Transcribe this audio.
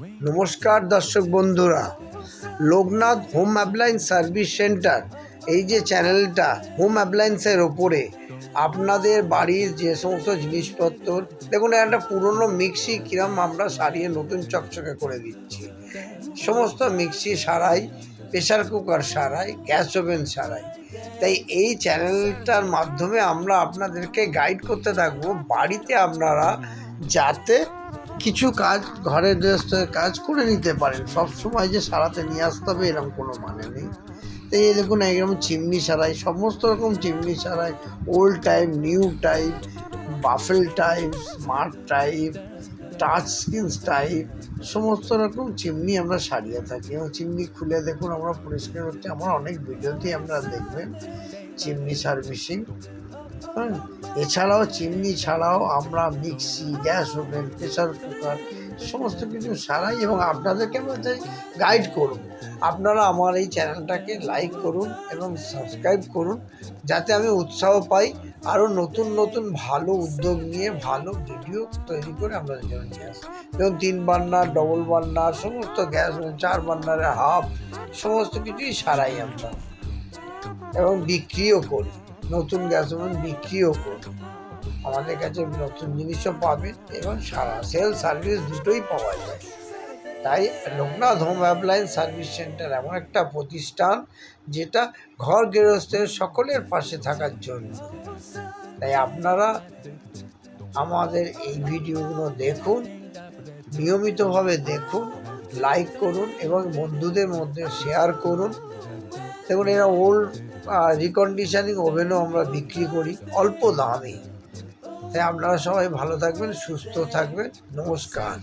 নমস্কার দর্শক বন্ধুরা। Loknath home appliance service centre, এই যে চ্যানেলটা হোম অ্যাপ্লায়েন্সের ওপরে, আপনাদের বাড়ির যে সমস্ত জিনিসপত্র, দেখুন, একটা পুরনো মিক্সি কিরম আমরা সারিয়ে নতুন চকচকে করে দিচ্ছি। সমস্ত মিক্সি সারাই প্রেশার কুকার সারাই, গ্যাস ওভেন সারাই। তাই এই চ্যানেলটার মাধ্যমে আমরা আপনাদেরকে গাইড করতে থাকব। বাড়িতে আপনারা যাতে কিছু কাজ, ঘরের কাজ করে নিতে পারেন। সব সময় যে সারাতে নিয়ে আসতে হবে, এরকম কোনো মানে নেই। তো এই দেখুন এরকম চিমনি সারাই, সমস্ত রকম চিমনি সারাই old type new type baffle type smart type touch screens type সমস্ত রকম চিমনি আমরা সারিয়ে থাকি। এবং চিমনি খুলে দেখুন, আমরা পরিষ্কার করতে, আমার অনেক ভিডিওতেই আমরা দেখবেন, চিমনি সার্ভিসিং। এছাড়াও চিমনি ছাড়াও আমরা mixie, gas oven pressure cooker, সমস্ত কিছু সারাই এবং আপনাদেরকে আমরা গাইড করব। আপনারা আমার এই চ্যানেলটাকে লাইক করুন এবং সাবস্ক্রাইব করুন, যাতে আমি উৎসাহ পাই আরও নতুন নতুন ভালো উদ্যোগ নিয়ে ভালো ভিডিও তৈরি করে আপনাদের জন্য নিয়ে আসি যেমন তিন বান্নার ডবল বান্নার সমস্ত গ্যাস চার বান্নারের হাফ সমস্ত কিছুই সারাই আমরা এবং বিক্রিও করি। নতুন গ্যাস ওভেন বিক্রিও করুন আমাদের কাছে নতুন জিনিসও পাবেন এবং সারা সেল সার্ভিস দুটোই পাওয়া যায়। তাই Loknath home appliance service centre এমন একটা প্রতিষ্ঠান যেটা ঘর গৃহস্থের সকলের পাশে থাকার জন্য। তাই আপনারা আমাদের এই ভিডিওগুলো দেখুন, নিয়মিতভাবে দেখুন, লাইক করুন এবং বন্ধুদের মধ্যে শেয়ার করুন। দেখুন, এরা ওল্ড রিকন্ডিশনিং ওভেনও আমরা বিক্রি করি, অল্প দামে। তাই আপনারা সবাই ভালো থাকবেন, সুস্থ থাকবেন। নমস্কার।